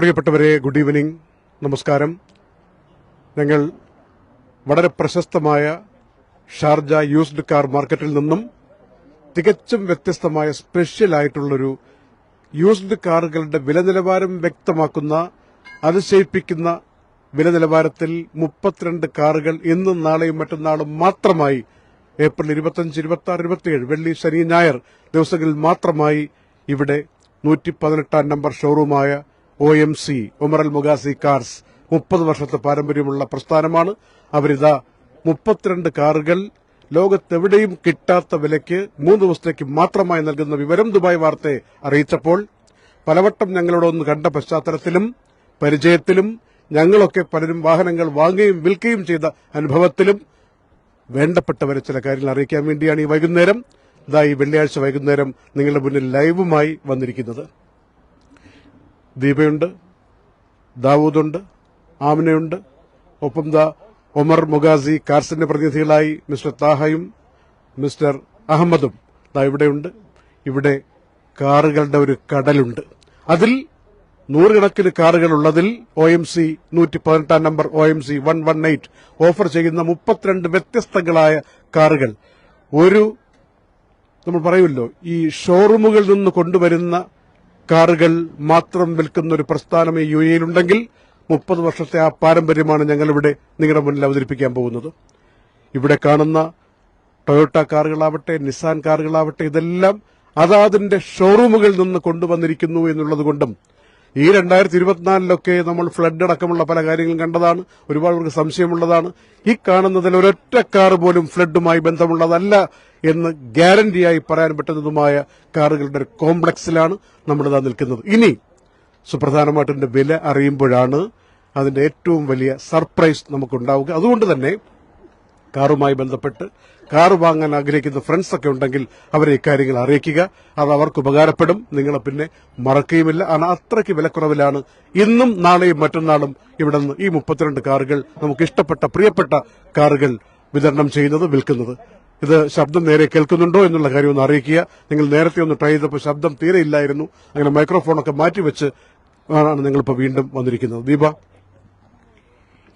പ്രിയപ്പെട്ടവരെ good evening നമസ്കാരം. ഞങ്ങൾ വളരെ പ്രശസ്തമായ ഷാർജ യൂസ്ഡ് കാർ മാർക്കറ്റിൽ നിന്നും തികച്ചും വ്യത്യസ്തമായ സ്പെഷ്യൽ ആയിട്ടുള്ളൊരു യൂസ്ഡ് കാറുകളുടെ വില നിലവാരം വ്യക്തമാക്കുന്ന അതിശയിപ്പിക്കുന്ന വില നിലവാരത്തിൽ മുപ്പത്തിരണ്ട് കാറുകൾ ഇന്നും നാളെയും മറ്റന്നാളും മാത്രമായി ഏപ്രിൽ ഇരുപത്തഞ്ച് ഇരുപത്തി ആറ് ഇരുപത്തിയേഴ് വെള്ളി ശനി ഞായർ ദിവസങ്ങളിൽ മാത്രമായി ഇവിടെ നൂറ്റി പതിനെട്ടാം number ഷോറൂമായ O M C Umar Al Mughasi cars മുപ്പത് വർഷത്തെ പാരമ്പര്യമുള്ള പ്രസ്ഥാനമാണ്. അവരിതാ മുപ്പത്തിരണ്ട് കാറുകൾ ലോകത്തെവിടെയും കിട്ടാത്ത വിലയ്ക്ക് മൂന്ന് ദിവസത്തേക്ക് മാത്രമായി നൽകുന്ന വിവരം ദുബായ് വാർത്തയെ അറിയിച്ചപ്പോൾ പലവട്ടം ഞങ്ങളോടൊന്ന് കണ്ട പശ്ചാത്തലത്തിലും പരിചയത്തിലും ഞങ്ങളൊക്കെ പലരും വാഹനങ്ങൾ വാങ്ങുകയും വിൽക്കുകയും ചെയ്ത അനുഭവത്തിലും വേണ്ടപ്പെട്ടവരെ ചില കാര്യങ്ങൾ അറിയിക്കാൻ വേണ്ടിയാണ് ഈ വൈകുന്നേരം. ഇതാ ഈ വെള്ളിയാഴ്ച വൈകുന്നേരം നിങ്ങളുടെ മുന്നിൽ ലൈവുമായി വന്നിരിക്കുന്നത്. ദീപയുണ്ട് ദാവൂദുണ്ട് ആമിനയുണ്ട്. ഒപ്പം ദ ഒമർ മുഗാസി കാർസിന്റെ പ്രതിനിധികളായി മിസ്റ്റർ താഹയും മിസ്റ്റർ അഹമ്മദും ദാ ഇവിടെയുണ്ട്. ഇവിടെ കാറുകളുടെ ഒരു കടലുണ്ട്. അതിൽ നൂറുകണക്കിന് കാറുകൾ ഉള്ളതിൽ ഒ എം സി നൂറ്റി പതിനെട്ടാം number O M C one one eight offer ചെയ്യുന്ന മുപ്പത്തിരണ്ട് വ്യത്യസ്തങ്ങളായ കാറുകൾ. ഒരു നമ്മൾ പറയുമല്ലോ ഈ ഷോറൂമുകളിൽ നിന്ന് കൊണ്ടുവരുന്ന കാറുകൾ മാത്രം വിൽക്കുന്ന ഒരു പ്രസ്ഥാനം ഈ യു എയിലുണ്ടെങ്കിൽ മുപ്പത് വർഷത്തെ ആ പാരമ്പര്യമാണ് ഞങ്ങളിവിടെ നിങ്ങളുടെ മുന്നിൽ അവതരിപ്പിക്കാൻ പോകുന്നത്. ഇവിടെ കാണുന്ന ടൊയോട്ട കാറുകളാവട്ടെ നിസാൻ കാറുകളാവട്ടെ ഇതെല്ലാം അതാതിന്റെ ഷോറൂമുകളിൽ നിന്ന് കൊണ്ടുവന്നിരിക്കുന്നു എന്നുള്ളത് കൊണ്ടും ഈ രണ്ടായിരത്തി ഇരുപത്തിനാലിലൊക്കെ നമ്മൾ ഫ്ലഡ് അടക്കമുള്ള പല കാര്യങ്ങളും കണ്ടതാണ്. ഒരുപാട് പേർക്ക് സംശയമുള്ളതാണ്. ഈ കാണുന്നതിൽ ഒരൊറ്റ കാർ പോലും ഫ്ലഡുമായി ബന്ധമുള്ളതല്ല. എന്ന് ഗ്യാരണ്ടിയായി പറയാൻ പറ്റുന്നതുമായ കാറുകളുടെ ഒരു കോംപ്ലക്സിലാണ് നമ്മളിതാ നിൽക്കുന്നത്. ഇനി സുപ്രധാനമായിട്ട് ഇതിന്റെ വില അറിയുമ്പോഴാണ് അതിന്റെ ഏറ്റവും വലിയ സർപ്രൈസ് നമുക്കുണ്ടാവുക. അതുകൊണ്ട് തന്നെ കാറുമായി ബന്ധപ്പെട്ട് കാർ വാങ്ങാൻ ആഗ്രഹിക്കുന്ന ഫ്രണ്ട്സ് ഒക്കെ ഉണ്ടെങ്കിൽ അവരെ ഇക്കാര്യങ്ങൾ അറിയിക്കുക. അത് അവർക്ക് ഉപകാരപ്പെടും. നിങ്ങളെ പിന്നെ മറക്കുകയുമില്ല. കാരണം അത്രയ്ക്ക് വിലക്കുറവിലാണ് ഇന്നും നാളെയും മറ്റന്നാളും ഇവിടെ നിന്ന് ഈ മുപ്പത്തിരണ്ട് കാറുകൾ നമുക്ക് ഇഷ്ടപ്പെട്ട പ്രിയപ്പെട്ട കാറുകൾ വിതരണം ചെയ്യുന്നത് വിൽക്കുന്നത്. ഇത് ശബ്ദം നേരെ കേൾക്കുന്നുണ്ടോ എന്നുള്ള കാര്യം ഒന്ന് അറിയിക്കുക. നിങ്ങൾ നേരത്തെ ഒന്ന് ട്രൈ ചെയ്തപ്പോൾ ശബ്ദം തീരെ ഇല്ലായിരുന്നു. അങ്ങനെ മൈക്രോഫോണൊക്കെ മാറ്റിവെച്ച് ആണ് നിങ്ങളിപ്പോൾ വീണ്ടും വന്നിരിക്കുന്നത്. ദീപ?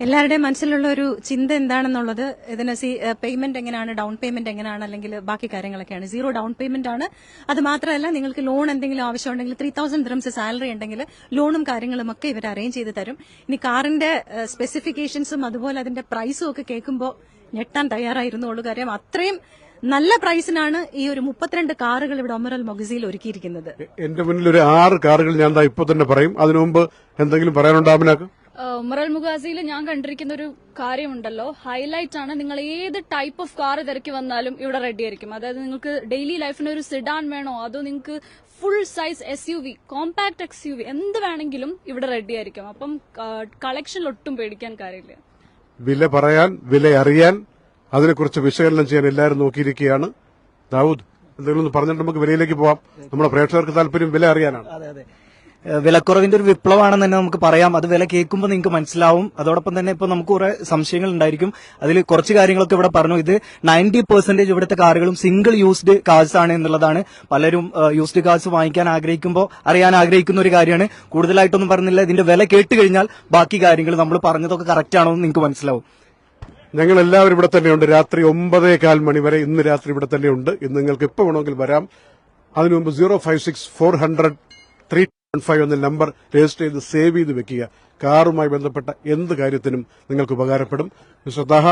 എല്ലാവരുടെയും മനസ്സിലുള്ള ഒരു ചിന്ത എന്താണെന്നുള്ളത് ഇതിന് പേയ്മെന്റ് എങ്ങനെയാണ് ഡൗൺ പേയ്മെന്റ് എങ്ങനെയാണ് അല്ലെങ്കിൽ ബാക്കി കാര്യങ്ങളൊക്കെയാണ്. സീറോ ഡൗൺ പേയ്മെന്റ് ആണ്. അത് മാത്രമല്ല നിങ്ങൾക്ക് ലോൺ എന്തെങ്കിലും ആവശ്യമുണ്ടെങ്കിൽ ത്രീ തൗസൻഡ് ദ്രംസ് സാലറി ഉണ്ടെങ്കിൽ ലോണും കാര്യങ്ങളും ഒക്കെ ഇവർ അറേഞ്ച് ചെയ്ത് തരും. ഇനി കാറിന്റെ സ്പെസിഫിക്കേഷൻസും അതുപോലെ അതിന്റെ പ്രൈസും ഒക്കെ കേൾക്കുമ്പോൾ ഞെട്ടാൻ തയ്യാറായിരുന്നുള്ളൂ. കാര്യം അത്രയും നല്ല പ്രൈസിനാണ് ഈ ഒരു മുപ്പത്തിരണ്ട് കാറുകൾ ഇവിടെ ഒമറൽ മൊഗസിയിൽ ഒരുക്കിയിരിക്കുന്നത്. എന്റെ മുന്നിൽ ഒരു ആറ് കാറുകൾ ഞാൻ ഇപ്പൊ തന്നെ പറയും. അതിനു മുമ്പ് എന്തെങ്കിലും പറയാനുണ്ടാവും ഉമറൽ മുഗാസിയിൽ ഞാൻ കണ്ടിരിക്കുന്ന ഒരു കാര്യമുണ്ടല്ലോ. ഹൈലൈറ്റ് ആണ് നിങ്ങൾ ഏത് ടൈപ്പ് ഓഫ് കാർ തിരക്കി വന്നാലും ഇവിടെ റെഡി ആയിരിക്കും. അതായത് നിങ്ങൾക്ക് ഡെയിലി ലൈഫിന് ഒരു സിഡാൻ വേണോ അതോ നിങ്ങൾക്ക് full size S U V compact X U V എന്ത് വേണമെങ്കിലും ഇവിടെ റെഡി ആയിരിക്കും. അപ്പം കളക്ഷനിൽ ഒട്ടും പേടിക്കാൻ കാര്യമില്ല. വില പറയാൻ വില അറിയാൻ അതിനെക്കുറിച്ച് വിശകലനം ചെയ്യാൻ എല്ലാവരും നോക്കിയിരിക്കുകയാണ്. ദാവൂദ് എന്തെങ്കിലും പറഞ്ഞിട്ട് നമുക്ക് വിലയിലേക്ക് പോവാം. നമ്മുടെ പ്രേക്ഷകർക്ക് താല്പര്യം വില അറിയാനാണ്. വിലക്കുറവിന്റെ ഒരു വിപ്ലവമാണെന്ന് തന്നെ നമുക്ക് പറയാം. അത് വില കേൾക്കുമ്പോൾ നിങ്ങൾക്ക് മനസ്സിലാവും. അതോടൊപ്പം തന്നെ ഇപ്പൊ നമുക്ക് കുറെ സംശയങ്ങൾ ഉണ്ടായിരിക്കും. അതിൽ കുറച്ച് കാര്യങ്ങളൊക്കെ ഇവിടെ പറഞ്ഞു. ഇത് നയന്റി പെർസെന്റേജ് ഇവിടുത്തെ കാറുകളും സിംഗിൾ യൂസ്ഡ് കാർസ് ആണ് എന്നുള്ളതാണ്. പലരും യൂസ്ഡ് കാർസ് വാങ്ങിക്കാൻ ആഗ്രഹിക്കുമ്പോൾ അറിയാൻ ആഗ്രഹിക്കുന്ന ഒരു കാര്യമാണ്. കൂടുതലായിട്ടൊന്നും പറഞ്ഞില്ല. ഇതിന്റെ വില കേട്ട് കഴിഞ്ഞാൽ ബാക്കി കാര്യങ്ങൾ നമ്മൾ പറഞ്ഞതൊക്കെ കറക്റ്റ് ആണോ എന്ന് നിങ്ങൾക്ക് മനസ്സിലാവും. ഞങ്ങൾ എല്ലാവരും ഇവിടെ തന്നെയുണ്ട്. രാത്രി ഒമ്പതേ കാൽ മണി വരെ ഇന്ന് രാത്രി ഇവിടെ തന്നെയുണ്ട്. ഇന്ന് നിങ്ങൾക്ക് ഇപ്പോൾ വേണമെങ്കിൽ വരാം. അതിനു മുമ്പ് zero five six four hundred three five എന്ന നമ്പർ രജിസ്റ്റർ ചെയ്ത് സേവ് ചെയ്ത് വെക്കുക. കാറുമായി ബന്ധപ്പെട്ട എന്ത് കാര്യത്തിനും നിങ്ങൾക്ക് ഉപകാരപ്പെടും. Mister Taha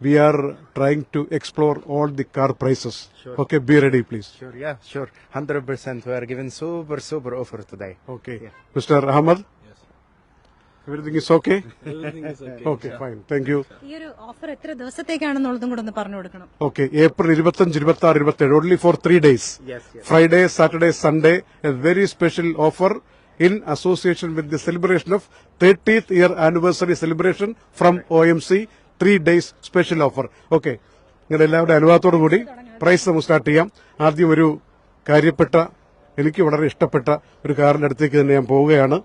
we are trying to explore all the car prices okay be ready please hundred percent sure. 100% we are giving super, super offer today. Okay mister Ahmed everything is okay okay fine thank you ഈ ഒരു offer എത്ര ദിവസത്തേക്കാണെന്നുള്ളതും കൂടെ ഒന്ന് പറഞ്ഞു കൊടുക്കണം. Okay April ഇരുപത്തഞ്ച് ഇരുപത്തി ആറ് ഇരുപത്തി ഏഴ് only four three days Friday Saturday Sunday a very special offer in association with the celebration of thirtieth year anniversary celebration from O M C three days special offer okay നിങ്ങളുടെ എല്ലാവരുടെ അനുവാദത്തോടു കൂടി price നമുക്ക് start ചെയ്യാം. ആദ്യം ഒരു കാര്യപ്പെട്ട എനിക്ക് വളരെ ഇഷ്ടപ്പെട്ട ഒരു കാറിന്റെ അടുത്തേക്ക് തന്നെ ഞാൻ പോവുകയാണ്.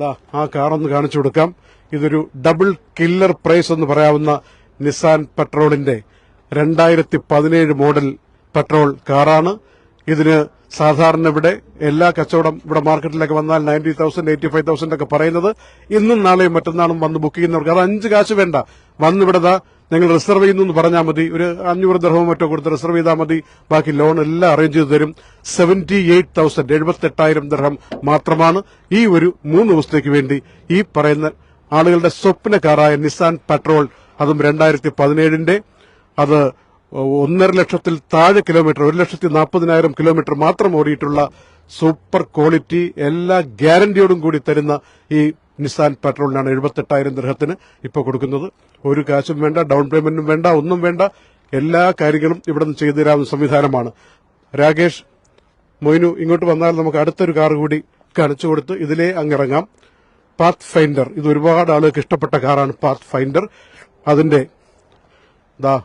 ദാ ആ കാറൊന്ന് കാണിച്ചു കൊടുക്കാം. ഇതൊരു ഡബിൾ കില്ലർ പ്രൈസ് എന്ന് പറയാവുന്ന നിസാൻ പെട്രോളിന്റെ രണ്ടായിരത്തി പതിനേഴ് മോഡൽ പെട്രോൾ കാറാണ്. ഇതിന് സാധാരണ ഇവിടെ എല്ലാ കച്ചവടം ഇവിടെ മാർക്കറ്റിലേക്ക് വന്നാൽ ninety thousand eighty five thousand ഒക്കെ പറയുന്നത്. ഇന്നും നാളെയും മറ്റന്നാളും വന്ന് ബുക്ക് ചെയ്യുന്നവർക്ക് അത് അഞ്ച് കാശ് വേണ്ട. വന്നിവിടെ ഞങ്ങൾ റിസർവ് ചെയ്യുന്നു എന്ന് പറഞ്ഞാൽ മതി. ഒരു അഞ്ഞൂറ് ദർഹവും മറ്റോ കൊടുത്ത് റിസർവ് ചെയ്താൽ മതി. ബാക്കി ലോൺ എല്ലാം അറേഞ്ച് ചെയ്ത് തരും. സെവന്റി എയ്റ്റ് തൗസൻഡ് എഴുപത്തെട്ടായിരം ദർഹം മാത്രമാണ് ഈ ഒരു മൂന്ന് ദിവസത്തേക്ക് വേണ്ടി ഈ പറയുന്ന ആളുകളുടെ സ്വപ്ന കാറായ നിസാൻ പെട്രോൾ അതും രണ്ടായിരത്തി പതിനേഴിന്റെ അത് ഒന്നര ലക്ഷത്തിൽ താഴെ കിലോമീറ്റർ ഒരു ലക്ഷത്തി നാൽപ്പതിനായിരം കിലോമീറ്റർ മാത്രം ഓടിയിട്ടുള്ള സൂപ്പർ ക്വാളിറ്റി എല്ലാ ഗ്യാരണ്ടിയോടും കൂടി തരുന്ന ഈ നിസാൻ പെട്രോളിനാണ് എഴുപത്തെട്ടായിരം ദൃഹത്തിന് ഇപ്പോൾ കൊടുക്കുന്നത്. ഒരു കാശും വേണ്ട ഡൗൺ പേയ്മെന്റും വേണ്ട ഒന്നും വേണ്ട. എല്ലാ കാര്യങ്ങളും ഇവിടെ നിന്ന് ചെയ്തു തരാവുന്ന സംവിധാനമാണ്. രാകേഷ് മൊയ്നു ഇങ്ങോട്ട് വന്നാൽ നമുക്ക് അടുത്തൊരു കാർ കൂടി കാണിച്ചു കൊടുത്ത് ഇതിലേ അങ്ങിറങ്ങാം. Path finder. ഇത് ഒരുപാട് ആളുകൾക്ക് ഇഷ്ടപ്പെട്ട കാറാണ് പാത്ത് ഫൈൻഡർ. അതിന്റെ ദാ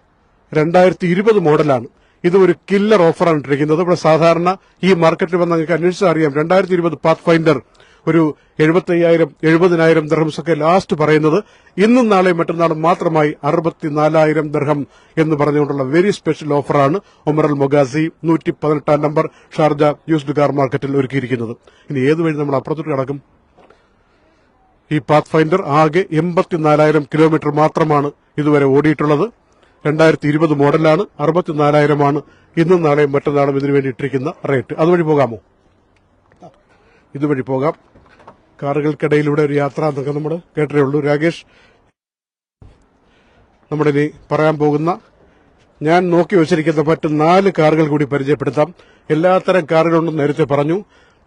രണ്ടായിരത്തി ഇരുപത് മോഡലാണ്. ഇത് ഒരു കില്ലർ ഓഫറാണ് ഇട്ടിരിക്കുന്നത്. ഇവിടെ സാധാരണ ഈ മാർക്കറ്റിൽ വന്ന് നിങ്ങൾക്ക് അന്വേഷിച്ചറിയാം. രണ്ടായിരത്തി ഇരുപത് പാത്ത് ഫൈൻഡർ. ഒരു എഴുപത്തയ്യായിരം എഴുപതിനായിരം ദർഹംസ് ഒക്കെ ലാസ്റ്റ് പറയുന്നത് ഇന്നും നാളെയും മറ്റന്നാളും മാത്രമായി അറുപത്തിനാലായിരം ദർഹം എന്ന് പറഞ്ഞുകൊണ്ടുള്ള വെരി സ്പെഷ്യൽ ഓഫറാണ് ഒമറൽ മൊഗാസി നൂറ്റി പതിനെട്ടാം നമ്പർ ഷാർജ യൂസ്ഡ് കാർ മാർക്കറ്റിൽ ഒരുക്കിയിരിക്കുന്നത്. ഇനി ഏത് വഴി നമ്മൾ അപ്പുറത്തോട്ട് കിടക്കും? ഈ പാത്ത് ഫൈൻഡർ ആകെ എൺപത്തിനാലായിരം കിലോമീറ്റർ മാത്രമാണ് ഇതുവരെ ഓടിയിട്ടുള്ളത്. രണ്ടായിരത്തി ഇരുപത് മോഡലാണ് അറുപത്തിനാലായിരമാണ് ഇന്നും നാളെയും മറ്റന്നാളും ഇതിനുവേണ്ടി ഇട്ടിരിക്കുന്ന റേറ്റ് അതുവഴി പോകാമോ? ഇതുവഴി പോകാം. കാറുകൾക്കിടയിലൂടെ ഒരു യാത്ര എന്നൊക്കെ നമ്മൾ കേട്ടേ ഉള്ളൂ. രാകേഷ് നമ്മുടെ ഇനി പറയാൻ പോകുന്ന ഞാൻ നോക്കി വച്ചിരിക്കുന്ന മറ്റ് നാല് കാറുകൾ കൂടി പരിചയപ്പെടുത്താം. എല്ലാത്തരം കാറുകളുണ്ടെന്ന് നേരത്തെ പറഞ്ഞു.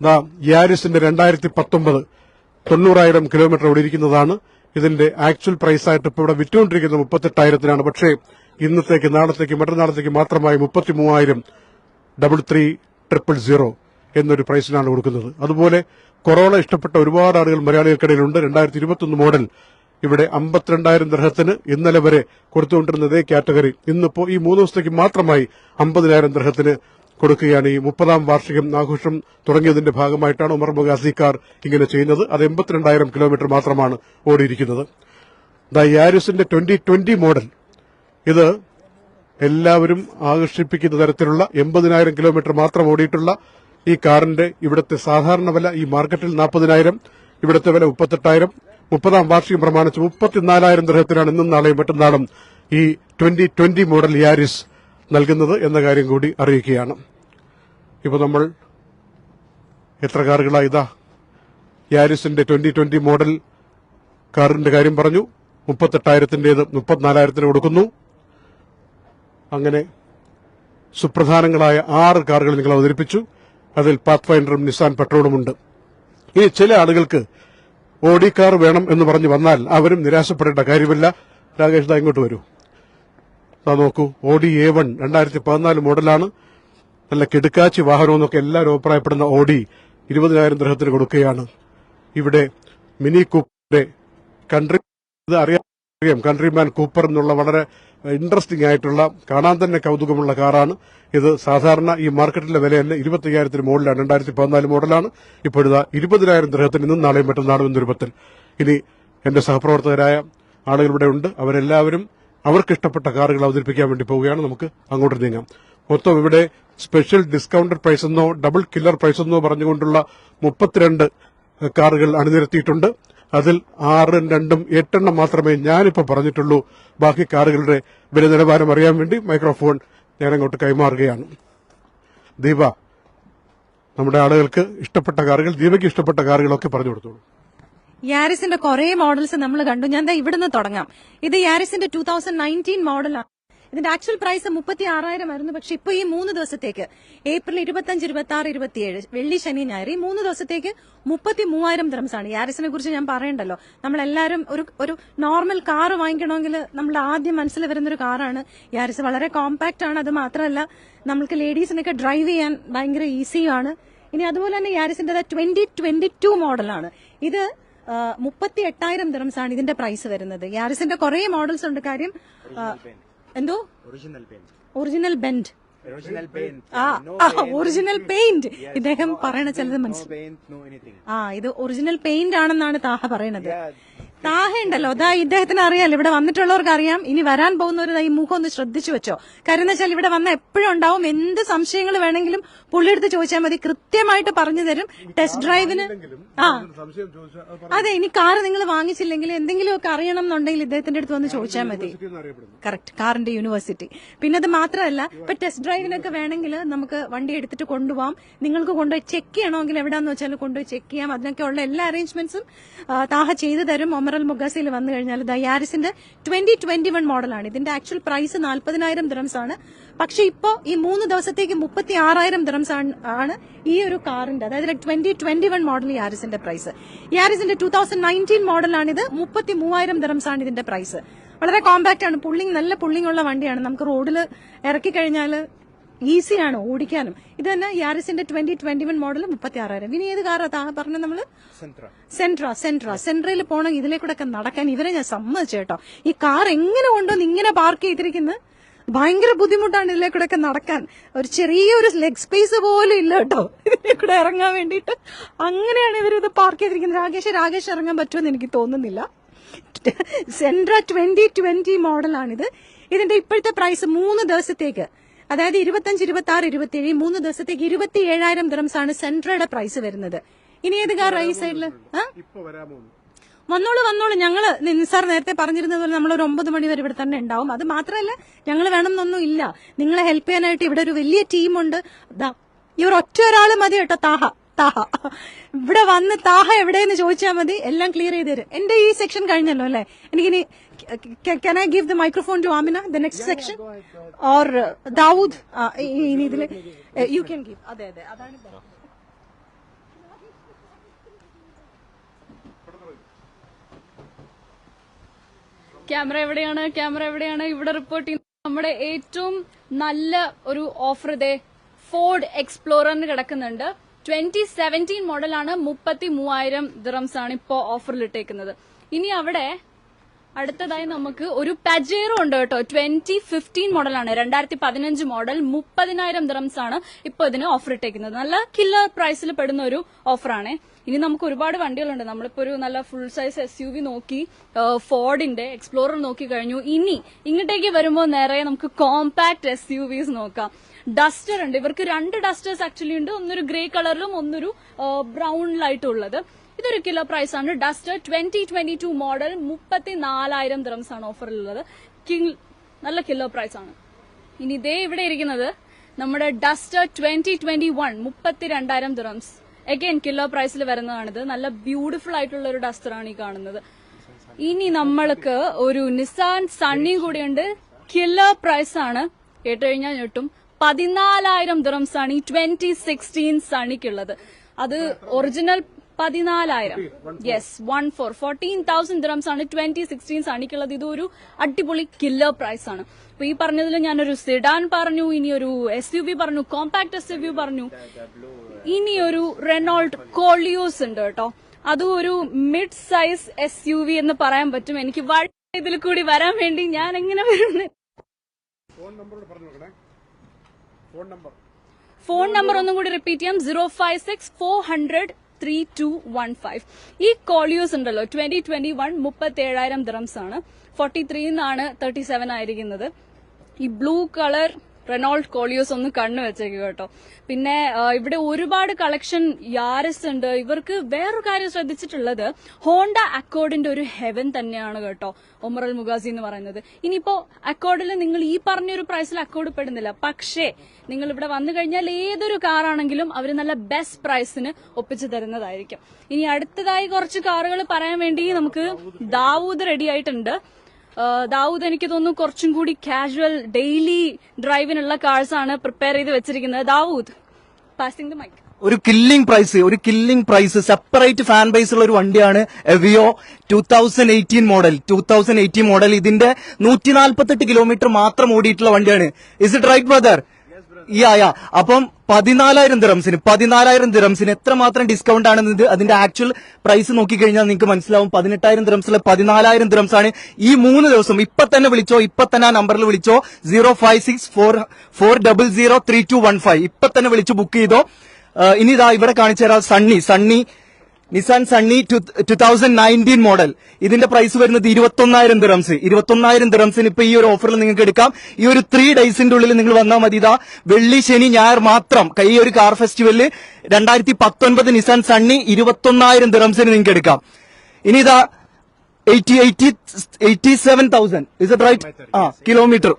ദാ യാരിസിന്റെ രണ്ടായിരത്തി പത്തൊമ്പത് തൊണ്ണൂറായിരം കിലോമീറ്റർ ഓടിയിരിക്കുന്നതാണ് ഇതിന്റെ ആക്ച്വൽ പ്രൈസായിട്ട് ഇപ്പോൾ ഇവിടെ വിറ്റുകൊണ്ടിരിക്കുന്നത് മുപ്പത്തെട്ടായിരത്തിനാണ്. പക്ഷേ ഇന്നത്തേക്ക് നാളത്തേക്ക് മറ്റന്നാളത്തേക്ക് മാത്രമായി മുപ്പത്തി മൂവായിരം ഡബിൾ ത്രീ ട്രിപ്പിൾ സീറോ എന്നൊരു പ്രൈസിനാണ് കൊടുക്കുന്നത്. അതുപോലെ കൊറോണ ഇഷ്ടപ്പെട്ട ഒരുപാട് ആളുകൾ മലയാളികൾക്കിടയിലുണ്ട്. രണ്ടായിരത്തി ഇരുപത്തൊന്ന് മോഡൽ ഇവിടെ അമ്പത്തിരണ്ടായിരം ദർഹത്തിന് ഇന്നലെ വരെ കൊടുത്തുകൊണ്ടിരുന്ന ഇതേ കാറ്റഗറി. ഇന്നിപ്പോ ഈ മൂന്ന് ദിവസത്തേക്ക് മാത്രമായി അമ്പതിനായിരം ദർഹത്തിന് കൊടുക്കുകയാണ്. ഈ മുപ്പതാം വാർഷികം ആഘോഷം തുടങ്ങിയതിന്റെ ഭാഗമായിട്ടാണ് ഉമർ മുഗാസിക്കാർ കാർ ഇങ്ങനെ ചെയ്യുന്നത്. അത് എൺപത്തിരണ്ടായിരം കിലോമീറ്റർ മാത്രമാണ് ഓടിയിരിക്കുന്നത്. ദ യാരിസിന്റെ ട്വന്റി ട്വന്റി മോഡൽ. ഇത് എല്ലാവരും ആകർഷിപ്പിക്കുന്ന തരത്തിലുള്ള എൺപതിനായിരം കിലോമീറ്റർ മാത്രം ഓടിയിട്ടുള്ള ഈ കാറിന്റെ ഇവിടുത്തെ സാധാരണ വില ഈ മാർക്കറ്റിൽ നാൽപ്പതിനായിരം ഇവിടുത്തെ വില മുപ്പത്തെട്ടായിരം. മുപ്പതാം വാർഷികം പ്രമാണിച്ച് മുപ്പത്തിനാലായിരം ദൃഹത്തിനാണ് ഇന്നും നാളെയും മറ്റന്നാളും ഈ ട്വന്റി ട്വന്റി മോഡൽ യാരിസ് നൽകുന്നത് എന്ന കാര്യം കൂടി അറിയിക്കുകയാണ്. ഇപ്പോൾ നമ്മൾ എത്ര കാറുകളാ ഇതാ? യാരിസിന്റെ ട്വന്റി ട്വന്റി മോഡൽ കാറിന്റെ കാര്യം പറഞ്ഞു. മുപ്പത്തെട്ടായിരത്തിന്റേത് മുപ്പത്തിനാലായിരത്തിന് കൊടുക്കുന്നു. അങ്ങനെ സുപ്രധാനങ്ങളായ ആറ് കാറുകൾ നിങ്ങൾ അവതരിപ്പിച്ചു. അതിൽ പാത്ത് ഫൈൻഡറും നിസാൻ പെട്രോളുമുണ്ട്. ഇനി ചില ആളുകൾക്ക് ഓഡി കാർ വേണം എന്ന് പറഞ്ഞു വന്നാൽ അവരും നിരാശപ്പെടേണ്ട കാര്യമില്ല. രാകേഷ് ദാ ഇങ്ങോട്ട് വരൂ. നോക്കൂ ഓഡി എ വൺ രണ്ടായിരത്തി പതിനാല് മോഡലാണ്. നല്ല കിടുക്കാച്ചി വാഹനം എന്നൊക്കെ എല്ലാവരും അഭിപ്രായപ്പെടുന്ന ഓഡി ഇരുപതിനായിരം ദ്രഹത്തിന് കൊടുക്കുകയാണ്. ഇവിടെ മിനി കൂപ്പറിന്റെ കൺട്രി ഇത് അറിയാം. കൺട്രിമാൻ കൂപ്പർ എന്നുള്ള വളരെ ഇൻട്രസ്റ്റിംഗ് ആയിട്ടുള്ള കാണാൻ തന്നെ കൗതുകമുള്ള കാറാണ്. ഇത് സാധാരണ ഈ മാർക്കറ്റിലെ വിലയല്ല ഇരുപത്തയ്യായിരത്തിന് മുകളിലാണ് രണ്ടായിരത്തി പതിനാല് മോഡലാണ് ഇപ്പോഴിതാ ഇരുപതിനായിരം ദ്രഹത്തിന് നിന്നും നാളെയും മറ്റന്നാളും എന്ന രൂപത്തിൽ. ഇനി എന്റെ സഹപ്രവർത്തകരായ ആളുകളിവിടെ ഉണ്ട്. അവരെല്ലാവരും അവർക്ക് ഇഷ്ടപ്പെട്ട കാറുകൾ അവതരിപ്പിക്കാൻ വേണ്ടി പോവുകയാണ്. നമുക്ക് അങ്ങോട്ട് നീങ്ങാം. മൊത്തം ഇവിടെ സ്പെഷ്യൽ ഡിസ്കൌണ്ടഡ് പ്രൈസ് എന്നോ ഡബിൾ കില്ലർ പ്രൈസ് എന്നോ പറഞ്ഞുകൊണ്ടുള്ള മുപ്പത്തിരണ്ട് കാറുകൾ അണിനിരത്തിയിട്ടുണ്ട്. അതിൽ ആറും രണ്ടും എട്ടെണ്ണം മാത്രമേ ഞാനിപ്പോൾ പറഞ്ഞിട്ടുള്ളൂ. ബാക്കി കാറുകളുടെ വില നിലവാരം അറിയാൻ വേണ്ടി മൈക്രോഫോൺ ഞാനങ്ങോട്ട് കൈമാറുകയാണ്. ദീപ നമ്മുടെ ആളുകൾക്ക് ഇഷ്ടപ്പെട്ട കാറുകൾ ദീപയ്ക്ക് ഇഷ്ടപ്പെട്ട കാറുകളൊക്കെ പറഞ്ഞു കൊടുത്തോളൂ യാരിസിന്റെ കുറെ മോഡൽസ് നമ്മൾ കണ്ടു. ഞാൻ ഇവിടുന്ന് തുടങ്ങാം. ഇത് യാരിസിന്റെ ടൂ തൗസൻഡ് നയന്റീൻ മോഡലാണ് ഇതിന്റെ ആക്ച്വൽ പ്രൈസ് മുപ്പത്തി ആറായിരം ആയിരുന്നു. പക്ഷെ ഇപ്പൊ ഈ മൂന്ന് ദിവസത്തേക്ക് ഏപ്രിൽ ഇരുപത്തഞ്ച് ഇരുപത്തി ആറ് ഇരുപത്തിയേഴ് വെള്ളി ശനി ഞായർ ഈ മൂന്ന് ദിവസത്തേക്ക് മുപ്പത്തി മൂവായിരം ആണ്. യാരിസിനെ കുറിച്ച് ഞാൻ പറയണ്ടല്ലോ. നമ്മളെല്ലാരും ഒരു ഒരു നോർമൽ കാർ വാങ്ങിക്കണമെങ്കിൽ നമ്മൾ ആദ്യം മനസ്സിൽ വരുന്ന ഒരു കാറാണ് യാരിസ് വളരെ കോമ്പാക്ട് ആണ്. അത് മാത്രമല്ല നമുക്ക് ലേഡീസിനൊക്കെ ഡ്രൈവ് ചെയ്യാൻ ഭയങ്കര ഈസിയാണ് ഇനി അതുപോലെ തന്നെ യാരിസിന്റെ ട്വന്റി ട്വന്റി ടു മോഡലാണ് ഇത് മുപ്പത്തി എട്ടായിരം ദിറംസ് ആണ് ഇതിന്റെ പ്രൈസ് വരുന്നത്. യാരിസിന്റെ കുറെ മോഡൽസ് ഉണ്ട്. കാര്യം എന്തോ? Original paint original bend. Original paint ഇദ്ദേഹം പറയണ ചിലത് മനസ്സിലായി. ആ ഇത് ഒറിജിനൽ പെയിന്റ് ആണെന്നാണ് താഹ പറയണത്. Yeah, ദാ ഇദ്ദേഹത്തിന് അറിയാലോ ഇവിടെ വന്നിട്ടുള്ളവർക്ക് അറിയാം. ഇനി വരാൻ പോകുന്നവർ ഈ മുഖം ഒന്ന് ശ്രദ്ധിച്ചു വെച്ചോ. കാര്യം എന്ന് വെച്ചാൽ ഇവിടെ വന്ന എപ്പോഴും ഉണ്ടാവും എന്ത് സംശയങ്ങൾ വേണമെങ്കിലും പുള്ളിയെടുത്ത് ചോദിച്ചാൽ മതി. കൃത്യമായിട്ട് പറഞ്ഞു തരും. ടെസ്റ്റ് ഡ്രൈവിന് ആ. അതെ ഇനി കാർ നിങ്ങൾ വാങ്ങിച്ചില്ലെങ്കിൽ എന്തെങ്കിലുമൊക്കെ അറിയണം എന്നുണ്ടെങ്കിൽ ഇദ്ദേഹത്തിന്റെ അടുത്ത് വന്ന് ചോദിച്ചാൽ മതി. കറക്റ്റ് കാറിന്റെ യൂണിവേഴ്സിറ്റി പിന്നെ അത് മാത്രമല്ല ഇപ്പൊ ടെസ്റ്റ് ഡ്രൈവിനൊക്കെ വേണമെങ്കിൽ നമുക്ക് വണ്ടി എടുത്തിട്ട് കൊണ്ടുപോകാം നിങ്ങൾക്ക് കൊണ്ടുപോയി ചെക്ക് ചെയ്യണമെങ്കിൽ എവിടെയാന്ന് വെച്ചാൽ കൊണ്ടുപോയി ചെക്ക് ചെയ്യാം. അതിനൊക്കെ ഉള്ള എല്ലാ അറേഞ്ച്മെന്റ്സും താഹ ചെയ്തു തരും. ഒമറൽ മുഗാസിയിൽ വന്നു കഴിഞ്ഞാൽ ദയാരിസിന്റെ ട്വന്റി ട്വന്റി വൺ മോഡലാണ്. ഇതിന്റെ ആക്ച്വൽ പ്രൈസ് നാൽപ്പതിനായിരം ദിറംസ് ആണ്. പക്ഷെ ഇപ്പോ ഈ മൂന്ന് ദിവസത്തേക്ക് മുപ്പത്തി ആറായിരം ദിറംസ് ആണ് ഈ ഒരു കാറിന്റെ അതായത് ട്വന്റി ട്വന്റി വൺ മോഡൽ യാരിസിന്റെ പ്രൈസ് യാരിസിന്റെ ടൂ തൗസൻഡ് നയന്റീൻ മോഡലാണിത്. മുപ്പത്തി മൂവായിരം ദിറംസ് ആണ് ഇതിന്റെ പ്രൈസ് വളരെ കോമ്പാക്ട് ആണ്. പുള്ളിങ് നല്ല പുള്ളിങ് ഉള്ള വണ്ടിയാണ്. നമുക്ക് റോഡിൽ ഇറക്കി കഴിഞ്ഞാൽ ഈസിയാണ് ഓടിക്കാനും. ഇത് തന്നെ യാരിസിന്റെ ട്വന്റി ട്വന്റി വൺ മോഡൽ മുപ്പത്തി ആറായിരം ഇനി ഏത് കാറാ താ പറഞ്ഞ നമ്മൾ? സെൻട്രാ സെൻട്ര സെൻട്ര സെൻട്രയിൽ പോകണമെങ്കിൽ ഇതിലെ കൂടെ ഒക്കെ നടക്കാൻ ഇവരെ ഞാൻ സമ്മതിച്ചേട്ടോ ഈ കാർ എങ്ങനെ കൊണ്ടുവന്ന് ഇങ്ങനെ പാർക്ക് ചെയ്തിരിക്കുന്നത് ഭയങ്കര ബുദ്ധിമുട്ടാണ് ഇതിലെ കൂടെ ഒക്കെ നടക്കാൻ. ഒരു ചെറിയൊരു ലെഗ് സ്പേസ് പോലും ഇല്ല കേട്ടോ. ഇതിലെ കൂടെ ഇറങ്ങാൻ വേണ്ടിയിട്ട്. അങ്ങനെയാണ് ഇവർ ഇത് പാർക്ക് ചെയ്തിരിക്കുന്നത്. രാകേഷ് രാകേഷ് ഇറങ്ങാൻ പറ്റുമെന്ന് എനിക്ക് തോന്നുന്നില്ല. സെൻട്ര ട്വന്റി ട്വന്റി മോഡലാണിത് ഇതിന്റെ ഇപ്പോഴത്തെ പ്രൈസ് മൂന്ന് ദിവസത്തേക്ക്. അതായത് ഇരുപത്തഞ്ച് ഇരുപത്തി ആറ് ഇരുപത്തി ഏഴ് മൂന്ന് ദിവസത്തേക്ക് ഇരുപത്തി ഏഴായിരം ദിറംസ് ആണ് സെൻട്രയുടെ പ്രൈസ് വരുന്നത്. ഇനി ഏത് കാർ ഈ വരാമോ വന്നോളൂ വന്നോളൂ. ഞങ്ങൾ നിസാർ നേരത്തെ പറഞ്ഞിരുന്നത് പോലെ നമ്മൾ ഒരു ഒമ്പത് മണി വരെ ഇവിടെ തന്നെ ഉണ്ടാവും. അത് മാത്രമല്ല ഞങ്ങൾ വേണമെന്നൊന്നും ഇല്ല. നിങ്ങളെ ഹെൽപ്പ് ചെയ്യാനായിട്ട് ഇവിടെ ഒരു വലിയ ടീമുണ്ട് ഇവർ ഒറ്റ ഒരാൾ മതി കേട്ടോ താഹ. താഹ ഇവിടെ വന്ന് താഹ എവിടെയെന്ന് ചോദിച്ചാൽ മതി. എല്ലാം ക്ലിയർ ചെയ്ത് തരും. എന്റെ ഈ സെക്ഷൻ കഴിഞ്ഞല്ലോ അല്ലേ? എനിക്കിനി can I give the microphone to Amina the next section or Dawood ഇനി ഇതിൽ യു ക്യാൻ ഗിവ് അതെ അതെ. അതാണ് ക്യാമറ എവിടെയാണ്? ക്യാമറ എവിടെയാണ്? ഇവിടെ റിപ്പോർട്ട് ചെയ്യുന്നത് നമ്മുടെ ഏറ്റവും നല്ല ഒരു ഓഫർ ഇതേ ഫോർഡ് എക്സ്പ്ലോററിന് കിടക്കുന്നുണ്ട്. ട്വന്റി സെവന്റീൻ മോഡലാണ് മുപ്പത്തി മൂവായിരം ദിറംസ് ആണ് ഇപ്പോൾ ഓഫറിൽ ഇട്ടേക്കുന്നത് ഇനി അവിടെ അടുത്തതായി നമുക്ക് ഒരു പജേറോ ഉണ്ട് കേട്ടോ. ട്വന്റി ഫിഫ്റ്റീൻ മോഡലാണ് രണ്ടായിരത്തി പതിനഞ്ച് മോഡൽ മുപ്പതിനായിരം ദിറംസ് ആണ് ഇപ്പോൾ ഇതിന് ഓഫർ ഇട്ടേക്കുന്നത്. നല്ല കില്ലർ പ്രൈസിൽ പെടുന്ന ഒരു ഓഫറാണ് ഇനി നമുക്ക് ഒരുപാട് വണ്ടികളുണ്ട്. നമ്മളിപ്പോ ഒരു നല്ല full size S U V നോക്കി ഫോർഡിന്റെ എക്സ്പ്ലോറർ നോക്കി കഴിഞ്ഞു. ഇനി ഇങ്ങോട്ടേക്ക് വരുമ്പോൾ നേരെ നമുക്ക് കോമ്പാക്ട് എസ് യു വിസ് നോക്കാം. ഡസ്റ്റർ ഉണ്ട്. ഇവർക്ക് രണ്ട് ഡസ്റ്റേഴ്സ് ആക്ച്വലി ഉണ്ട്. ഒന്നൊരു ഗ്രേ കളറിലും ഒന്നൊരു ബ്രൗണിലായിട്ടുള്ളത് ഇതൊരു കിലോ പ്രൈസ് ആണ്. Duster twenty twenty two model മുപ്പത്തി നാലായിരം ദ്രംസ് ആണ് ഓഫറിലുള്ളത് കിങ് നല്ല കിലോ പ്രൈസ് ആണ്. ഇനി ഇതേ ഇവിടെ ഇരിക്കുന്നത് നമ്മുടെ ഡസ്റ്റർ ട്വന്റി ട്വന്റി വൺ മുപ്പത്തി രണ്ടായിരം ദിറംസ് അഗൈൻ കിലോ പ്രൈസിൽ വരുന്നതാണിത്. നല്ല ബ്യൂട്ടിഫുൾ ആയിട്ടുള്ള ഒരു ഡസ്റ്ററാണ് ഈ കാണുന്നത്. ഇനി നമ്മൾക്ക് ഒരു നിസാൻ സണ്ണി കൂടിയുണ്ട്. കിലോ പ്രൈസ് ആണ് കേട്ടുകഴിഞ്ഞാൽ കിട്ടും പതിനാലായിരം ദുറം സണി ട്വന്റി സിക്സ്റ്റീൻ സണിക്കുള്ളത് അത് ഒറിജിനൽ പതിനാലായിരം. Yes one four fourteen thousand dirhams ആണ് ട്വന്റി സിക്സ്റ്റീൻ സണിക്കുള്ളത് ഇത് ഒരു അടിപൊളി കില്ലർ പ്രൈസ് ആണ് അപ്പൊ ഈ പറഞ്ഞതിൽ ഞാനൊരു സിഡാൻ പറഞ്ഞു ഇനി ഒരു എസ് യു വി പറഞ്ഞു കോമ്പാക്ട് എസ് യു വി പറഞ്ഞു. ഇനി ഒരു റെനോൾട്ട് കോളിയോസ് ഉണ്ട് കേട്ടോ. അതും ഒരു mid size S U V എന്ന് പറയാൻ പറ്റും. എനിക്ക് വളരെ ഇതിൽ കൂടി വരാൻ വേണ്ടി ഞാൻ എങ്ങനെ വരുന്നത് ഫോൺ നമ്പർ ഒന്നും കൂടി റിപ്പീറ്റ് ചെയ്യാം. Zero five six four hundred three two one five ഈ കോളിയോസ് ഉണ്ടല്ലോ ട്വന്റി ട്വന്റി വൺ മുപ്പത്തി ഏഴായിരം ദിറംസ് ആണ്. ഫോർട്ടി ത്രീന്നാണ് തേർട്ടി സെവൻ ആയിരിക്കുന്നത്. ഈ ബ്ലൂ കളർ റെനോൾഡ് കോളിയോസ് ഒന്ന് കണ്ണു വെച്ചേക്ക് കേട്ടോ. പിന്നെ ഇവിടെ ഒരുപാട് കളക്ഷൻ യാരസ് ഉണ്ട്. ഇവർക്ക് വേറൊരു കാര്യം ശ്രദ്ധിച്ചിട്ടുള്ളത് ഹോണ്ട അക്കോർഡിന്റെ ഒരു ഹെവൻ തന്നെയാണ് കേട്ടോ ഒമറൽ മുഗാസി എന്ന് പറയുന്നത്. ഇനിയിപ്പോ അക്കോർഡിൽ നിങ്ങൾ ഈ പറഞ്ഞൊരു പ്രൈസിൽ അക്കോർഡ് പെടുന്നില്ല. പക്ഷേ നിങ്ങൾ ഇവിടെ വന്നു കഴിഞ്ഞാൽ ഏതൊരു കാറാണെങ്കിലും അവർ നല്ല ബെസ്റ്റ് പ്രൈസിന് ഒപ്പിച്ചു തരുന്നതായിരിക്കും. ഇനി അടുത്തതായി കുറച്ച് കാറുകൾ പറയാൻ വേണ്ടി നമുക്ക് ദാവൂദ് റെഡി ആയിട്ടുണ്ട്. ദാവൂദ് എനിക്ക് തോന്നുന്നു കുറച്ചും കൂടി കാഷ്വൽ ഡെയിലി ഡ്രൈവിനുള്ള കാഴ്സ് ആണ് പ്രിപ്പയർ ചെയ്ത് വെച്ചിരിക്കുന്നത്. ദാവൂദ് പാസിംഗ് ദ മൈക്ക് ഒരു കില്ലിംഗ് പ്രൈസ് ഒരു killing price separate fan base ഉള്ള ഒരു വണ്ടിയാണ് Aveo two thousand eighteen model two thousand eighteen model ഇതിന്റെ നൂറ്റി നാൽപ്പത്തെട്ട് കിലോമീറ്റർ മാത്രം ഓടിയിട്ടുള്ള വണ്ടിയാണ്. Is it right brother yeah yeah അപ്പം പതിനാലായിരം ദിറംസിന് പതിനാലായിരം ദിറംസിന് എത്രമാത്രം ഡിസ്കൗണ്ട് ആണ് ഇത് അതിന്റെ ആക്ച്വൽ പ്രൈസ് നോക്കിക്കഴിഞ്ഞാൽ നിങ്ങൾക്ക് മനസ്സിലാവും. പതിനെട്ടായിരം ദിറംസിലെ പതിനാലായിരം ദിറംസ് ആണ്. ഈ മൂന്ന് ദിവസം ഇപ്പൊ തന്നെ വിളിച്ചോ ഇപ്പൊ തന്നെ ആ നമ്പറിൽ വിളിച്ചോ zero five six four four double zero three two one five ഇപ്പൊ തന്നെ വിളിച്ച് ബുക്ക് ചെയ്തോ. ഇനി ഇതാ ഇവിടെ കാണിച്ചു തരാം Sunny. Sunny Nissan Sunny two thousand nineteen model ഇതിന്റെ പ്രൈസ് വരുന്നത് ഇരുപത്തൊന്നായിരം ദിറംസ് ഇരുപത്തൊന്നായിരം ദിറംസിന് ഇപ്പൊ ഈ ഒരു ഓഫറിൽ നിങ്ങൾക്ക് എടുക്കാം. ഈ ഒരു ത്രീ ഡേയ്സിന്റെ ഉള്ളിൽ നിങ്ങൾ വന്നാൽ മതി. ഇതാ വെള്ളി ശനി ഞായർ മാത്രം. ഈ ഒരു കാർ ഫെസ്റ്റിവലിൽ രണ്ടായിരത്തി പത്തൊൻപത് നിസാൻ സണ്ണി ഇരുപത്തൊന്നായിരം ദിറംസിന് നിങ്ങൾക്ക് എടുക്കാം. ഇനി ഇതാ കിലോമീറ്റർ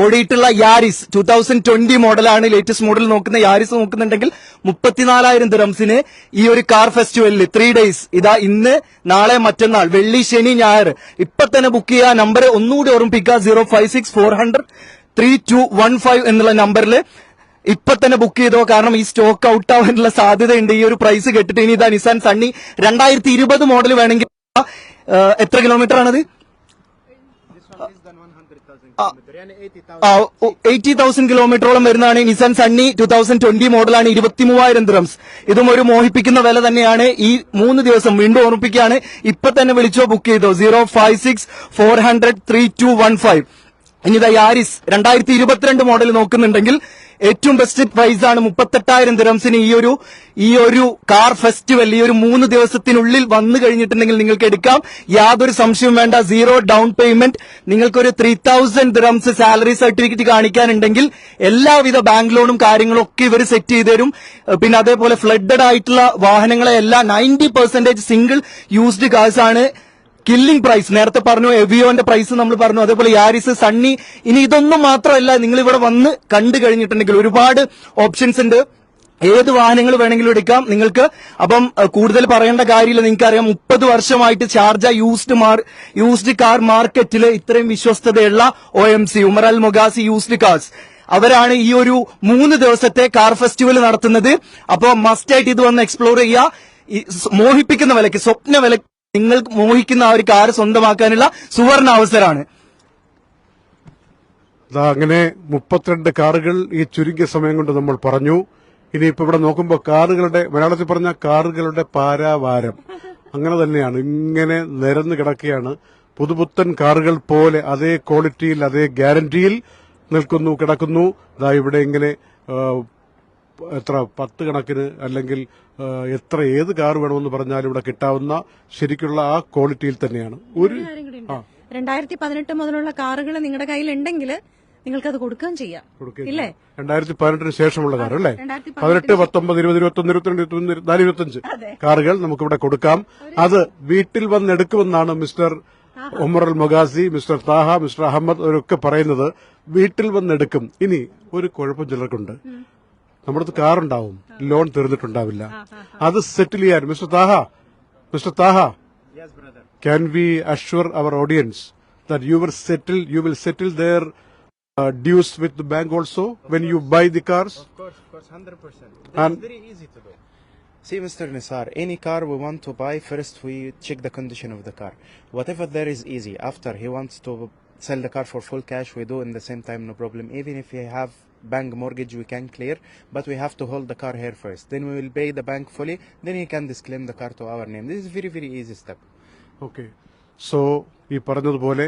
ഓടിയിട്ടുള്ള യാരിസ് ടൂ തൗസൻഡ് ട്വന്റി മോഡലാണ് ലേറ്റസ്റ്റ് മോഡൽ നോക്കുന്ന യാരിസ് നോക്കുന്നുണ്ടെങ്കിൽ മുപ്പത്തിനാലായിരം ദിറംസിന് ഈ ഒരു കാർ ഫെസ്റ്റിവലിൽ ത്രീ ഡേയ്സ് ഇതാ ഇന്ന് നാളെ മറ്റന്നാൾ വെള്ളി ശനി ഞായർ. ഇപ്പൊ തന്നെ ബുക്ക് ചെയ്യുക നമ്പർ ഒന്നുകൂടി ഓർമ്മിപ്പിക്കുക zero five six four hundred three two one five എന്നുള്ള നമ്പറിൽ ഇപ്പൊ തന്നെ ബുക്ക് ചെയ്തോ. കാരണം ഈ സ്റ്റോക്ക് ഔട്ട് ആവാനുള്ള സാധ്യതയുണ്ട്. ഈ ഒരു പ്രൈസ് കേട്ടിട്ട് ഇനി ഇതാ നിസാൻ സണ്ണി രണ്ടായിരത്തി ഇരുപത് മോഡൽ വേണമെങ്കിൽ എത്ര കിലോമീറ്റർ ആണത് എയ്റ്റി തൗസൻഡ് കിലോമീറ്ററോളം വരുന്നതാണ് Nissan Sunny two thousand twenty മോഡലാണ് ഇരുപത്തി മൂവായിരം ദിറംസ് ഇതും ഒരു മോഹിപ്പിക്കുന്ന വില തന്നെയാണ്. ഈ മൂന്ന് ദിവസം വീണ്ടും ഓർമ്മിപ്പിക്കുകയാണ്. ഇപ്പൊ തന്നെ വിളിച്ചോ ബുക്ക് ചെയ്തോ. Zero five six four hundred three two one five ഇനി ഇതാ യാരിസ് രണ്ടായിരത്തി ഇരുപത്തിരണ്ട് മോഡൽ നോക്കുന്നുണ്ടെങ്കിൽ ഏറ്റവും ബെസ്റ്റ് പ്രൈസ് ആണ് മുപ്പത്തെട്ടായിരം ദിറംസിന് ഈ ഒരു ഈ ഒരു കാർ ഫെസ്റ്റിവൽ ഈ ഒരു മൂന്ന് ദിവസത്തിനുള്ളിൽ വന്നു കഴിഞ്ഞിട്ടുണ്ടെങ്കിൽ നിങ്ങൾക്ക് എടുക്കാം. യാതൊരു സംശയവും വേണ്ട. സീറോ ഡൗൺ പേയ്മെന്റ് നിങ്ങൾക്കൊരു three thousand dirhams salary certificate കാണിക്കാനുണ്ടെങ്കിൽ എല്ലാവിധ ബാങ്ക് ലോണും കാര്യങ്ങളും ഒക്കെ ഇവർ സെറ്റ് ചെയ്ത് തരും. പിന്നെ അതേപോലെ ഫ്ലഡഡ് ആയിട്ടുള്ള വാഹനങ്ങളെ എല്ലാം ninety percentage single used cars ആണ്. കില്ലിംഗ് പ്രൈസ് നേരത്തെ പറഞ്ഞു എവിയോന്റെ പ്രൈസ് നമ്മൾ പറഞ്ഞു. അതേപോലെ യാരിസ് സണ്ണി ഇനി ഇതൊന്നും മാത്രമല്ല നിങ്ങൾ ഇവിടെ വന്ന് കണ്ടു കഴിഞ്ഞിട്ടുണ്ടെങ്കിൽ ഒരുപാട് ഓപ്ഷൻസ് ഉണ്ട്. ഏത് വാഹനങ്ങൾ വേണമെങ്കിലും എടുക്കാം. നിങ്ങൾക്ക് അപ്പം കൂടുതൽ പറയേണ്ട കാര്യമില്ല. നിങ്ങൾക്ക് അറിയാം മുപ്പത് വർഷമായിട്ട് ഷാർജ യൂസ്ഡ് മാർ യൂസ്ഡ് കാർ മാർക്കറ്റിൽ ഇത്രയും വിശ്വസ്തതയുള്ള O M C Umar Al Mughasi used cars അവരാണ് ഈ ഒരു മൂന്ന് ദിവസത്തെ കാർ ഫെസ്റ്റിവൽ നടത്തുന്നത്. അപ്പോൾ മസ്റ്റായിട്ട് ഇത് വന്ന് എക്സ്പ്ലോർ ചെയ്യുക. മോഹിപ്പിക്കുന്ന വിലക്ക് സ്വപ്ന വിലക്ക് നിങ്ങൾ മോഹിക്കുന്ന ആ ഒരു കാർ സ്വന്തമാക്കാനുള്ള സുവർണ അവസരമാണ്. അങ്ങനെ മുപ്പത്തിരണ്ട് കാറുകൾ ഈ ചുരുങ്ങിയ സമയം കൊണ്ട് നമ്മൾ പറഞ്ഞു. ഇനിയിപ്പോ ഇവിടെ നോക്കുമ്പോൾ കാറുകളുടെ മലയാളത്തിൽ പറഞ്ഞ കാറുകളുടെ പാരാവാരം. അങ്ങനെ തന്നെയാണ്. ഇങ്ങനെ നിരന്ന് കിടക്കുകയാണ്. പുതുപുത്തൻ കാറുകൾ പോലെ അതേ ക്വാളിറ്റിയിൽ അതേ ഗ്യാരണ്ടിയിൽ നിൽക്കുന്നു കിടക്കുന്നു. ദാ ഇവിടെ ഇങ്ങനെ എത്ര പത്ത് കണക്കിന് അല്ലെങ്കിൽ എത്ര ഏത് കാർ വേണമെന്ന് പറഞ്ഞാലും ഇവിടെ കിട്ടാവുന്ന ശരിക്കുള്ള ആ ക്വാളിറ്റിയിൽ തന്നെയാണ്. ഒരു രണ്ടായിരത്തി പതിനെട്ട് മുതലുള്ള കാറുകൾ നിങ്ങളുടെ കയ്യിൽ ഉണ്ടെങ്കിൽ നിങ്ങൾക്ക് അത് കൊടുക്കുകയും ചെയ്യാം ഇല്ലേ? രണ്ടായിരത്തി പതിനെട്ടിന് ശേഷമുള്ള കാർ അല്ലേ? പതിനെട്ട് പത്തൊമ്പത് ഇരുപത് ഇരുപത്തൊന്ന് ഇരുപത്തിരണ്ട് ഇരുപത്തി നാല് ഇരുപത്തി ഇരുപത്തഞ്ച് കാറുകൾ നമുക്ക് ഇവിടെ കൊടുക്കാം അത് വീട്ടിൽ വന്ന് എടുക്കുമെന്നാണ് mister Umar Al Mughasi mister Taha mister Ahmed അവരൊക്കെ പറയുന്നത്. വീട്ടിൽ വന്നെടുക്കും ഇനി ഒരു കുഴപ്പം ചിലർക്കുണ്ട്. നമ്മുടെ അടുത്ത് കാറുണ്ടാവും ലോൺ തീർന്നിട്ടുണ്ടാവില്ല അത് സെറ്റിൽ ചെയ്യാൻ mister Taha mister Taha can we assure our audience that you will settle you will settle their uh, dues with the bank also when you buy the cars Of course, of course, 100%. And- It's very easy to do. See, Mr. Nisar, any car we want to buy, first we check the condition of the car. Whatever there is easy. After he wants to sell the car for full cash, we do in the same time, no problem. Even if we have bank mortgage, we can clear, but we have to hold the car here first. Then we will pay the bank fully, then he can disclaim the car to our name. This is very, very easy step. Okay so ഈ പറഞ്ഞതുപോലെ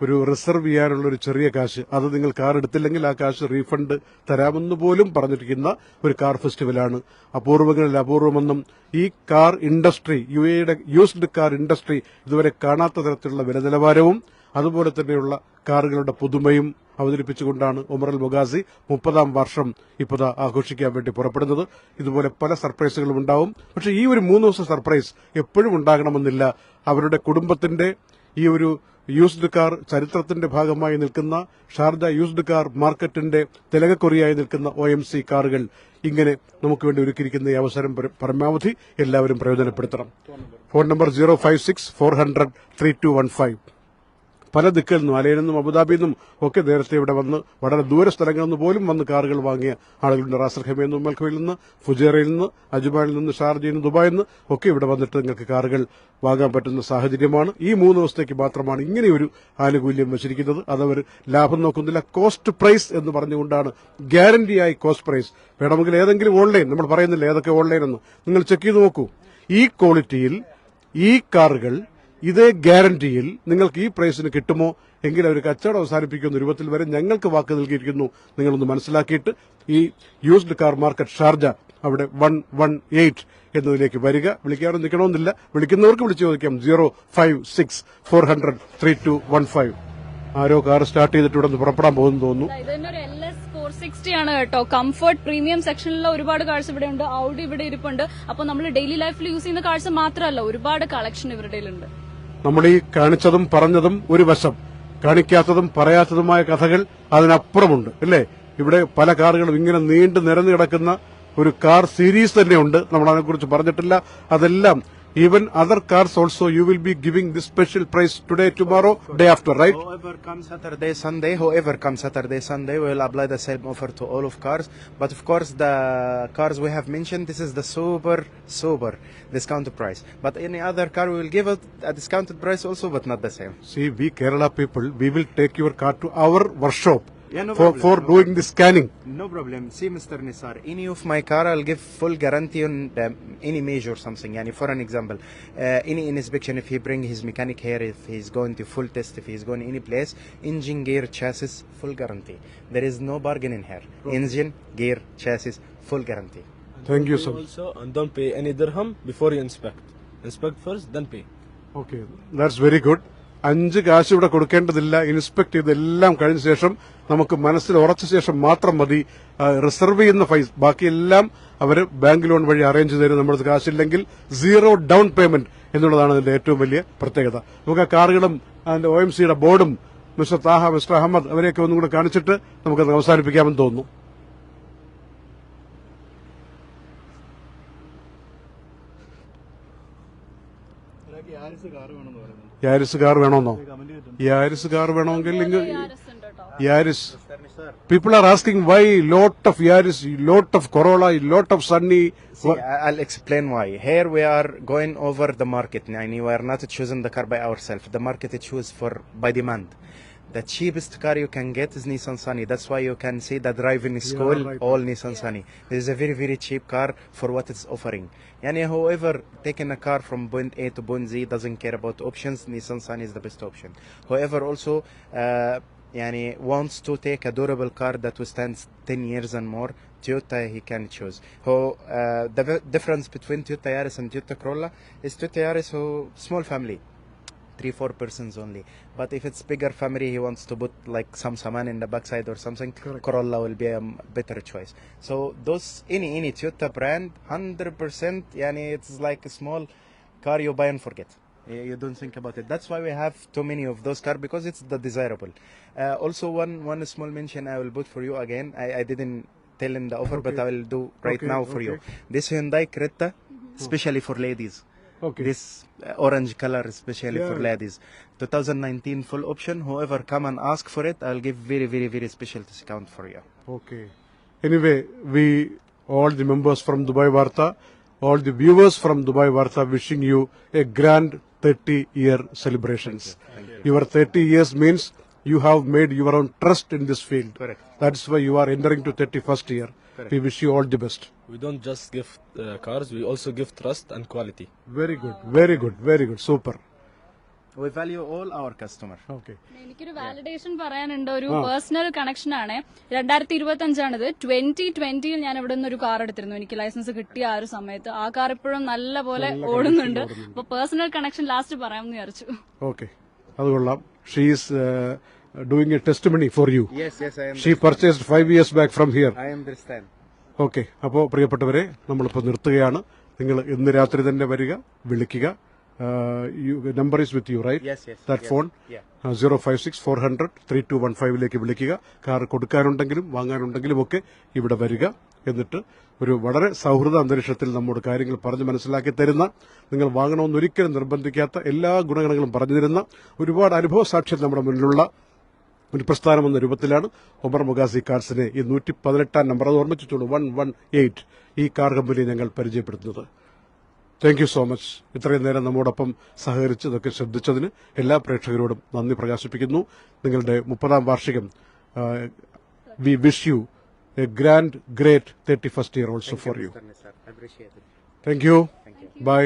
ഒരു reserve ചെയ്യാനുള്ള ഒരു ചെറിയ കാശ് അത് നിങ്ങൾ car എടുത്തില്ലെങ്കിൽ ആ കാശ് റീഫണ്ട് തരാമെന്ന് പോലും പറഞ്ഞിരിക്കുന്ന ഒരു കാർ ഫെസ്റ്റിവലാണ് അപൂർവങ്ങളിൽ അപൂർവമെന്നും ഈ കാർ ഇൻഡസ്ട്രി യു എയുടെ യൂസ്ഡ് കാർ ഇൻഡസ്ട്രി ഇതുവരെ കാണാത്ത തരത്തിലുള്ള വില നിലവാരവും അതുപോലെ തന്നെയുള്ള കാറുകളുടെ പുതുമയും അവതരിപ്പിച്ചുകൊണ്ടാണ് ഉമർ അൽ മൊഗാസി മുപ്പതാം വർഷം ഇപ്പോൾ ആഘോഷിക്കാൻ വേണ്ടി പുറപ്പെടുന്നത്. ഇതുപോലെ പല സർപ്രൈസുകളും ഉണ്ടാവും. പക്ഷേ ഈ ഒരു മൂന്ന് ദിവസം സർപ്രൈസ് എപ്പോഴും ഉണ്ടാകണമെന്നില്ല. അവരുടെ കുടുംബത്തിന്റെ ഈ ഒരു യൂസ്ഡ് കാർ ചരിത്രത്തിന്റെ ഭാഗമായി നിൽക്കുന്ന ഷാർജ യൂസ്ഡ് കാർ മാർക്കറ്റിന്റെ തിലകക്കൊറിയായി നിൽക്കുന്ന ഒ എം സി കാറുകൾ ഇങ്ങനെ നമുക്ക് വേണ്ടി ഒരുക്കിയിരിക്കുന്ന ഈ അവസരം പരമാവധി എല്ലാവരും പ്രയോജനപ്പെടുത്തണം. Phone number zero five six four hundred three two one five. പല ദിക്കിൽ നിന്നും അലയിൽ നിന്നും അബുദാബിയിൽ നിന്നും ഒക്കെ നേരത്തെ ഇവിടെ വന്ന് വളരെ ദൂര സ്ഥലങ്ങളിൽ നിന്ന് പോലും വന്ന് കാറുകൾ വാങ്ങിയ ആളുകളുണ്ട്. റാസൽ ഖമയിൽ നിന്ന് ഉമ്മൽഖയിൽ നിന്ന് ഫുജേറയിൽ നിന്ന് അജുബായിൽ നിന്ന് ഷാർജയിൽ നിന്ന് ദുബായിൽ നിന്ന് ഒക്കെ ഇവിടെ വന്നിട്ട് നിങ്ങൾക്ക് കാറുകൾ വാങ്ങാൻ പറ്റുന്ന സാഹചര്യമാണ്. ഈ മൂന്ന് ദിവസത്തേക്ക് മാത്രമാണ് ഇങ്ങനെയൊരു ആനുകൂല്യം വെച്ചിരിക്കുന്നത്. അതവർ ലാഭം നോക്കുന്നില്ല. കോസ്റ്റ് പ്രൈസ് എന്ന് പറഞ്ഞുകൊണ്ടാണ് ഗ്യാരണ്ടിയായി കോസ്റ്റ് പ്രൈസ്. വേണമെങ്കിൽ ഏതെങ്കിലും ഓൺലൈൻ നമ്മൾ പറയുന്നില്ല ഏതൊക്കെ ഓൺലൈൻ എന്ന്. നിങ്ങൾ ചെക്ക് ചെയ്ത് നോക്കൂ. ഈ ക്വാളിറ്റിയിൽ ഈ കാറുകൾ ഇതേ ഗ്യാരണ്ടിയിൽ നിങ്ങൾക്ക് ഈ പ്രൈസിന് കിട്ടുമോ? എങ്കിൽ അവർ കച്ചവടം അവസാനിപ്പിക്കുന്ന രൂപത്തിൽ വരെ ഞങ്ങൾക്ക് വാക്ക് നൽകിയിരിക്കുന്നു. നിങ്ങളൊന്ന് മനസ്സിലാക്കിയിട്ട് ഈ യൂസ്ഡ് കാർ മാർക്കറ്റ് ഷാർജ അവിടെ വൺ വൺ എയ്റ്റ് എന്നതിലേക്ക് വരിക. വിളിക്കാനും നിൽക്കണമെന്നില്ല. വിളിക്കുന്നവർക്ക് വിളിച്ചു ചോദിക്കാം. Zero five six four hundred three two one five ആരോ കാർ സ്റ്റാർട്ട് ചെയ്തിട്ട് ഇവിടെ നിന്ന് പുറപ്പെടാൻ പോകുന്നു തോന്നുന്നു. സിക്സ്റ്റി ആണ് കേട്ടോ. കംഫർട്ട് പ്രീമിയം സെക്ഷനിലുള്ള ഒരുപാട് കാഴ്ച ഇവിടെ ഉണ്ട്. ഔഡി ഇവിടെ ഇരിപ്പുണ്ട്. അപ്പൊ നമ്മൾ ഡെയിലി ലൈഫിൽ യൂസ് ചെയ്യുന്ന കാഴ്ച മാത്രമല്ല ഒരുപാട് കളക്ഷൻ ഇവരുടെ ഉണ്ട് നമ്മൾ ഈ കാണിച്ചതും പറഞ്ഞതും ഒരു വശം. കാണിക്കാത്തതും പറയാത്തതുമായ കഥകൾ അതിനപ്പുറമുണ്ട് അല്ലേ? ഇവിടെ പല കാറുകളും ഇങ്ങനെ നീണ്ടു നിരന്നു കിടക്കുന്ന ഒരു കാർ സീരീസ് തന്നെയുണ്ട്. നമ്മൾ അതിനെക്കുറിച്ച് പറഞ്ഞിട്ടില്ല. അതെല്ലാം Even other cars also, you will be giving this special price today, tomorrow, day after, right? Whoever comes Saturday, Sunday, whoever comes Saturday, Sunday, will apply the same offer to all of cars. But of course, the cars we have mentioned, this is the super, super discount price. But any other car, we will give it a discounted price also, but not the same. See, we Kerala people, we will take your car to our workshop yeah, no for, for doing the scanning. No problem. See, Mr. Nisar, any of my car, I'll give full guarantee on the, any major something. Yani for an example, uh, any inspection, if he bring his mechanic here, if he's going to full test, if he's going any place, engine, gear, chassis, full guarantee. There is no bargain in here. Problem. Engine, gear, chassis, full guarantee. And Thank you, sir. Also, and don't pay any dirham before you inspect. Inspect first, then pay. Okay, that's very good. അഞ്ച് കാശ് ഇവിടെ കൊടുക്കേണ്ടതില്ല. Inspect ചെയ്തെല്ലാം കഴിഞ്ഞ ശേഷം നമുക്ക് മനസ്സിൽ ഉറച്ച ശേഷം മാത്രം മതി. റിസർവ് ചെയ്യുന്ന ഫൈസ്. ബാക്കിയെല്ലാം അവർ ബാങ്ക് ലോൺ വഴി അറേഞ്ച് തരും. നമ്മുടെ കാശില്ലെങ്കിൽ സീറോ ഡൗൺ പേയ്മെന്റ് എന്നുള്ളതാണ് അതിന്റെ ഏറ്റവും വലിയ പ്രത്യേകത. നമുക്ക് ആ കാറുകളും അതിന്റെ ഒ എം സിയുടെ ബോർഡും മിസ്റ്റർ താഹ മിസ്റ്റർ അഹമ്മദ് അവരെയൊക്കെ ഒന്നും കൂടെ കാണിച്ചിട്ട് നമുക്കത് അവസാനിപ്പിക്കാമെന്ന് തോന്നുന്നു. യാരിസ് കാർ വേണമെന്നോ യാരിസ് കാർ വേണമെങ്കിൽ ഇങ്ങ് Yaris people are asking why lot of Yaris lot of Corolla lot of Sunny See, I- I'll explain why. Here we are going over the market. Yani we are not choosing the car by ourselves. The market is choose for by demand. The cheapest car you can get is Nissan Sunny. That's why you can see the driving school right. all Nissan Sunny. This is a very very cheap car for what it's offering. Yani whoever taking a car from point A to point Z doesn't care about options. Nissan Sunny is the best option. Whoever also uh, yani wants to take a durable car that withstands 10 years and more, Toyota he can choose. Who uh, the difference between Toyota Yaris and Toyota Corolla is Toyota Yaris who small family, three four persons only. But if it's bigger family, he wants to put like some saman in the backside or something. Corolla will be a better choice. So those any any Toyota brand, hundred percent. Yani it's like a small car you buy and forget. You don't think about it. That's why we have too many of those cars because it's the desirable. Uh, also, one one small mention I will put for you again. I, I didn't tell him the offer, but I will do right Okay, now for you. This Hyundai Creta, especially for ladies. Okay. This uh, orange color, especially for ladies. 2019 full option. Whoever come and ask for it, I'll give very, very, very special discount for you. Okay. Anyway, we, all the members from Dubai Varta, all the viewers from Dubai Varta wishing you a grand 30 year celebrations. Your 30 years means you have made your own trust in this field. Correct. That's why you are entering to 31st year. We wish you all the best. We don't just give uh, cars, we also give trust and quality. Very good, very good, very good. Super. We value all our customer. Okay. എനിക്കൊരു validation പറയാനുണ്ട്. ഒരു personal connection ആണ്. രണ്ടായിരത്തി ഇരുപത്തി അഞ്ചാണിത് twenty ട്വന്റിയിൽ ഞാൻ ഇവിടെ നിന്ന് ഒരു കാർ എടുത്തിരുന്നു. എനിക്ക് ലൈസൻസ് കിട്ടിയ ആ ഒരു സമയത്ത്. ആ കാർ ഇപ്പോഴും നല്ല പോലെ ഓടുന്നുണ്ട്. അപ്പൊ പേഴ്സണൽ കണക്ഷൻ ലാസ്റ്റ് പറയാമെന്ന് വിചാരിച്ചു. ഓക്കെ അത് കൊള്ളാം. She's doing a test money for you Yes, yes, I she purchased five years back from here I understand. Okay. അപ്പോൾ പ്രിയപ്പെട്ടവരെ നമ്മളിപ്പോൾ നിർത്തുകയാണ്. നിങ്ങൾ ഇന്ന് രാത്രി തന്നെ വരിക വിളിക്കുക. Number is with you right? That phone. Zero five six four hundred three two one ഫൈവിലേക്ക് വിളിക്കുക. കാർ കൊടുക്കാനുണ്ടെങ്കിലും വാങ്ങാനുണ്ടെങ്കിലും ഒക്കെ ഇവിടെ വരിക. എന്നിട്ട് ഒരു വളരെ സൗഹൃദ അന്തരീക്ഷത്തിൽ നമ്മോട് കാര്യങ്ങൾ പറഞ്ഞ് മനസ്സിലാക്കി തരുന്ന നിങ്ങൾ വാങ്ങണമെന്നൊരിക്കലും നിർബന്ധിക്കാത്ത എല്ലാ ഗുണഗണങ്ങളും പറഞ്ഞു തരുന്ന ഒരുപാട് അനുഭവ സാക്ഷ്യം നമ്മുടെ മുന്നിലുള്ള ഒരു പ്രസ്ഥാനം എന്ന രൂപത്തിലാണ് ഒമർ മുഗാസി കാർസിനെ ഈ നൂറ്റി പതിനെട്ടാം നമ്പർ അത് ഓർമ്മിച്ചിട്ടുള്ളൂ. വൺ വൺ എയ്റ്റ് ഈ കാർ കമ്പനി ഞങ്ങൾ പരിചയപ്പെടുത്തുന്നത്. താങ്ക് യു സോ മച്ച് ഇത്രയും നേരം നമ്മോടൊപ്പം സഹകരിച്ച് ഇതൊക്കെ ശ്രദ്ധിച്ചതിന് എല്ലാ പ്രേക്ഷകരോടും നന്ദി പ്രകാശിപ്പിക്കുന്നു. നിങ്ങളുടെ മുപ്പതാം വാർഷികം we wish you a grand great thirty first year also for you thank you bye